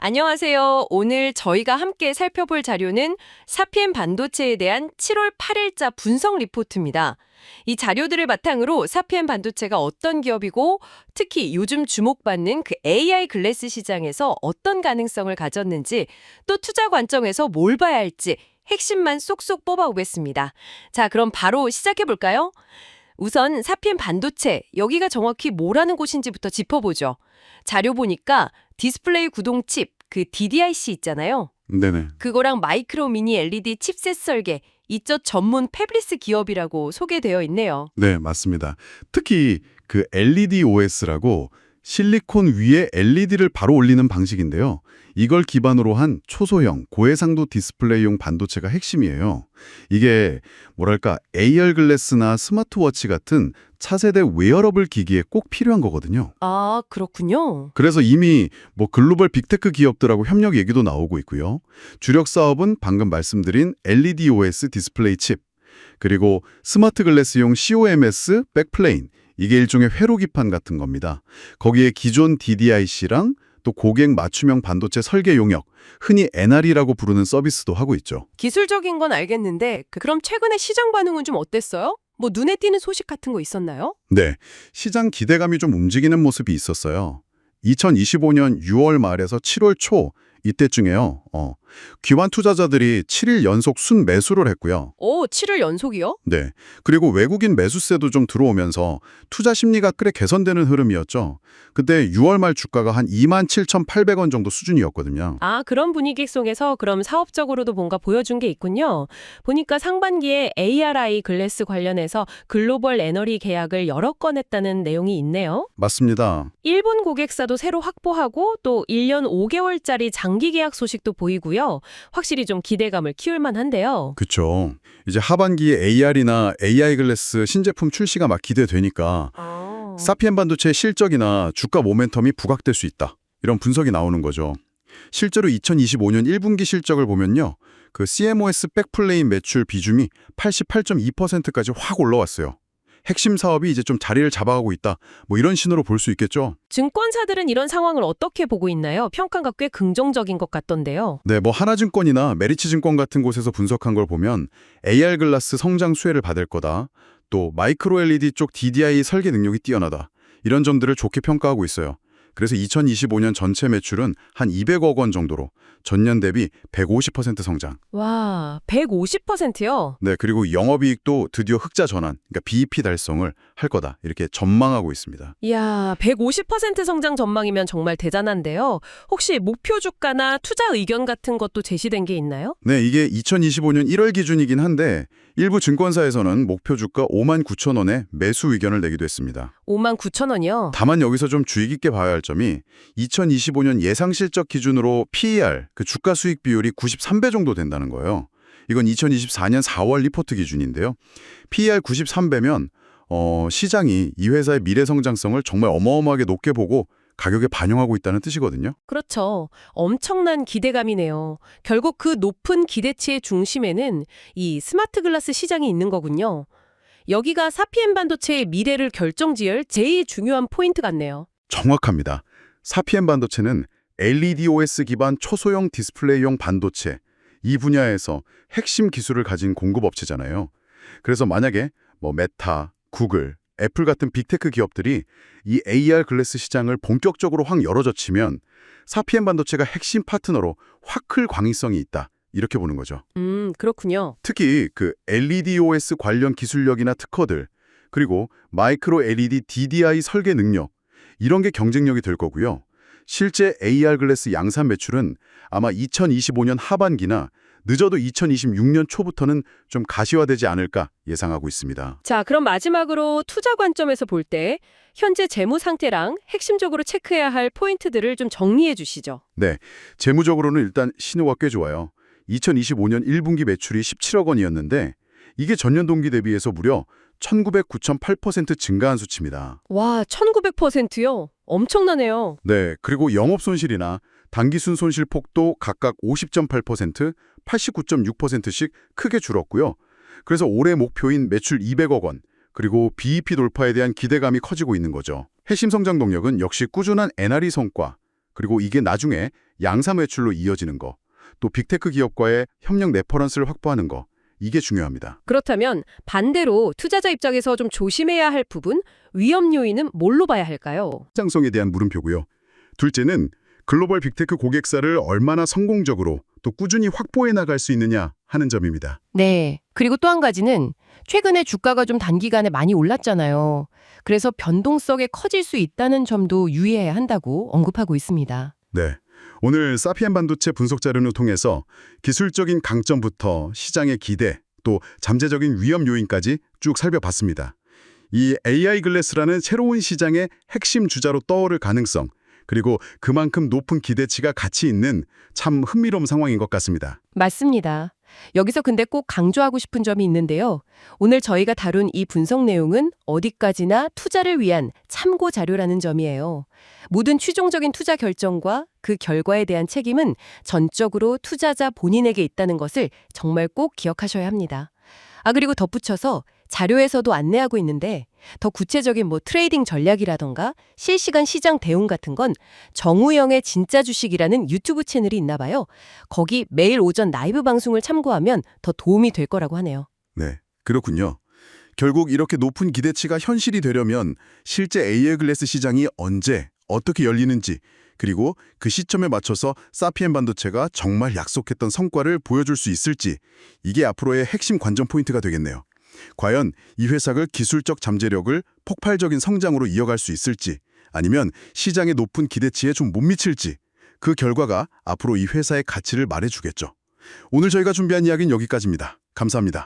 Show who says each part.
Speaker 1: 안녕하세요. 오늘 저희가 함께 살펴볼 자료는 사피엔 반도체에 대한 7월 8일자 분석 리포트입니다. 이 자료들을 바탕으로 사피엔 반도체가 어떤 기업이고 특히 요즘 주목받는 그 AI 글래스 시장에서 어떤 가능성을 가졌는지 또 투자 관점에서 뭘 봐야 할지 핵심만 쏙쏙 뽑아오겠습니다. 자, 그럼 바로 시작해 볼까요? 우선 사피엔 반도체, 여기가 정확히 뭐라는 곳인지부터 짚어보죠. 자료 보니까 디스플레이 구동 칩, 그 DDIC 있잖아요.
Speaker 2: 네네.
Speaker 1: 그거랑 마이크로 미니 LED 칩셋 설계, 이쪽 전문 패블리스 기업이라고 소개되어 있네요.
Speaker 2: 네, 맞습니다. 특히 그 LED OS라고 실리콘 위에 LED를 바로 올리는 방식인데요. 이걸 기반으로 한 초소형, 고해상도 디스플레이용 반도체가 핵심이에요. 이게 뭐랄까 AR 글래스나 스마트워치 같은 차세대 웨어러블 기기에 꼭 필요한 거거든요.
Speaker 1: 아, 그렇군요.
Speaker 2: 그래서 이미 뭐 글로벌 빅테크 기업들하고 협력 얘기도 나오고 있고요. 주력 사업은 방금 말씀드린 LED OS 디스플레이 칩, 그리고 스마트 글래스용 COMS 백플레인, 이게 일종의 회로기판 같은 겁니다. 거기에 기존 DDIC랑 또 고객 맞춤형 반도체 설계 용역, 흔히 NR이라고 부르는 서비스도 하고 있죠.
Speaker 1: 기술적인 건 알겠는데 그- 그럼 최근에 시장 반응은 좀 어땠어요? 뭐 눈에 띄는 소식 같은 거 있었나요?
Speaker 2: 네, 시장 기대감이 좀 움직이는 모습이 있었어요. 2025년 6월 말에서 7월 초 이때쯤에요. 어, 기관 투자자들이 7일 연속 순 매수를 했고요.
Speaker 1: 오, 7일 연속이요?
Speaker 2: 네. 그리고 외국인 매수세도 좀 들어오면서 투자 심리가 꽤 개선되는 흐름이었죠. 그때 6월 말 주가가 한 27,800원 정도 수준이었거든요.
Speaker 1: 아, 그런 분위기 속에서 그럼 사업적으로도 뭔가 보여준 게 있군요. 보니까 상반기에 ARI 글래스 관련해서 글로벌 에너리 계약을 여러 건 했다는 내용이 있네요.
Speaker 2: 맞습니다.
Speaker 1: 일본 고객사도 새로 확보하고 또 1년 5개월짜리 장기 계약 소식도 보이고요. 확실히 좀 기대감을 키울 만한데요.
Speaker 2: 그쵸. 이제 하반기에 AR이나 AI 글래스 신제품 출시가 막 기대되니까
Speaker 1: 아.
Speaker 2: 사피엔 반도체의 실적이나 주가 모멘텀이 부각될 수 있다. 이런 분석이 나오는 거죠. 실제로 2025년 1분기 실적을 보면요. 그 CMOS 백플레인 매출 비중이 88.2%까지 확 올라왔어요. 핵심 사업이 이제 좀 자리를 잡아가고 있다. 뭐 이런 신호로 볼 수 있겠죠.
Speaker 1: 증권사들은 이런 상황을 어떻게 보고 있나요? 평가가 꽤 긍정적인 것 같던데요.
Speaker 2: 네, 뭐 하나증권이나 메리츠증권 같은 곳에서 분석한 걸 보면 AR 글라스 성장 수혜를 받을 거다. 또 마이크로 LED 쪽 DDI 설계 능력이 뛰어나다. 이런 점들을 좋게 평가하고 있어요. 그래서 2025년 전체 매출은 한 200억 원 정도로 전년 대비 150% 성장.
Speaker 1: 와, 150%요?
Speaker 2: 네, 그리고 영업이익도 드디어 흑자 전환, 그러니까 BEP 달성을 할 거다. 이렇게 전망하고 있습니다.
Speaker 1: 이야, 150% 성장 전망이면 정말 대단한데요. 혹시 목표 주가나 투자 의견 같은 것도 제시된 게 있나요?
Speaker 2: 네, 이게 2025년 1월 기준이긴 한데 일부 증권사에서는 목표 주가 5만 9천 원에 매수 의견을 내기도 했습니다.
Speaker 1: 5만 9천 원이요?
Speaker 2: 다만 여기서 좀 주의 깊게 봐야 할 점이 2025년 예상 실적 기준으로 PER, 그 주가 수익 비율이 93배 정도 된다는 거예요. 이건 2024년 4월 리포트 기준인데요. PER 93배면 어, 시장이 이 회사의 미래 성장성을 정말 어마어마하게 높게 보고 가격에 반영하고 있다는 뜻이거든요.
Speaker 1: 그렇죠. 엄청난 기대감이네요. 결국 그 높은 기대치의 중심에는 이 스마트 글라스 시장이 있는 거군요. 여기가 사피엔 반도체의 미래를 결정지을 제일 중요한 포인트 같네요.
Speaker 2: 정확합니다. 사피엔 반도체는 LED OS 기반 초소형 디스플레이용 반도체 이 분야에서 핵심 기술을 가진 공급업체잖아요. 그래서 만약에 뭐 메타, 구글, 애플 같은 빅테크 기업들이 이 AR 글래스 시장을 본격적으로 확 열어젖히면 사피엔 반도체가 핵심 파트너로 확 클 광의성이 있다. 이렇게 보는 거죠.
Speaker 1: 음, 그렇군요.
Speaker 2: 특히 그 LED OS 관련 기술력이나 특허들, 그리고 마이크로 LED DDI 설계 능력, 이런 게 경쟁력이 될 거고요. 실제 AR 글래스 양산 매출은 아마 2025년 하반기나 늦어도 2026년 초부터는 좀 가시화되지 않을까 예상하고 있습니다.
Speaker 1: 자, 그럼 마지막으로 투자 관점에서 볼 때 현재 재무 상태랑 핵심적으로 체크해야 할 포인트들을 좀 정리해 주시죠.
Speaker 2: 네, 재무적으로는 일단 신호가 꽤 좋아요. 2025년 1분기 매출이 17억 원이었는데 이게 전년 동기 대비해서 무려 1909.8% 증가한 수치입니다.
Speaker 1: 와, 1900%요? 엄청나네요.
Speaker 2: 네, 그리고 영업 손실이나 단기순 손실 폭도 각각 50.8%, 89.6%씩 크게 줄었고요. 그래서 올해 목표인 매출 200억 원, 그리고 BEP 돌파에 대한 기대감이 커지고 있는 거죠. 핵심 성장 동력은 역시 꾸준한 NRE 성과, 그리고 이게 나중에 양사 매출로 이어지는 거, 또 빅테크 기업과의 협력 레퍼런스를 확보하는 거, 이게 중요합니다.
Speaker 3: 그렇다면 반대로 투자자 입장에서 좀 조심해야 할 부분, 위험 요인은 뭘로 봐야 할까요?
Speaker 2: 확장성에 대한 물음표고요. 둘째는 글로벌 빅테크 고객사를 얼마나 성공적으로 또 꾸준히 확보해 나갈 수 있느냐 하는 점입니다.
Speaker 1: 네. 그리고 또 한 가지는 최근에 주가가 좀 단기간에 많이 올랐잖아요. 그래서 변동성이 커질 수 있다는 점도 유의해야 한다고 언급하고 있습니다.
Speaker 2: 네. 오늘 사피엔 반도체 분석 자료를 통해서 기술적인 강점부터 시장의 기대, 또 잠재적인 위험 요인까지 쭉 살펴봤습니다. 이 AI 글래스라는 새로운 시장의 핵심 주자로 떠오를 가능성, 그리고 그만큼 높은 기대치가 같이 있는 참 흥미로운 상황인 것 같습니다.
Speaker 1: 맞습니다. 여기서 근데 꼭 강조하고 싶은 점이 있는데요. 오늘 저희가 다룬 이 분석 내용은 어디까지나 투자를 위한 참고 자료라는 점이에요. 모든 최종적인 투자 결정과 그 결과에 대한 책임은 전적으로 투자자 본인에게 있다는 것을 정말 꼭 기억하셔야 합니다. 아, 그리고 덧붙여서 자료에서도 안내하고 있는데 더 구체적인 뭐 트레이딩 전략이라던가 실시간 시장 대응 같은 건 정우영의 진짜 주식이라는 유튜브 채널이 있나 봐요. 거기 매일 오전 라이브 방송을 참고하면 더 도움이 될 거라고 하네요.
Speaker 2: 네, 그렇군요. 결국 이렇게 높은 기대치가 현실이 되려면 실제 AI 글래스 시장이 언제, 어떻게 열리는지, 그리고 그 시점에 맞춰서 사피엔 반도체가 정말 약속했던 성과를 보여줄 수 있을지, 이게 앞으로의 핵심 관전 포인트가 되겠네요. 과연 이 회사가 기술적 잠재력을 폭발적인 성장으로 이어갈 수 있을지, 아니면 시장의 높은 기대치에 좀 못 미칠지, 그 결과가 앞으로 이 회사의 가치를 말해주겠죠. 오늘 저희가 준비한 이야기는 여기까지입니다. 감사합니다.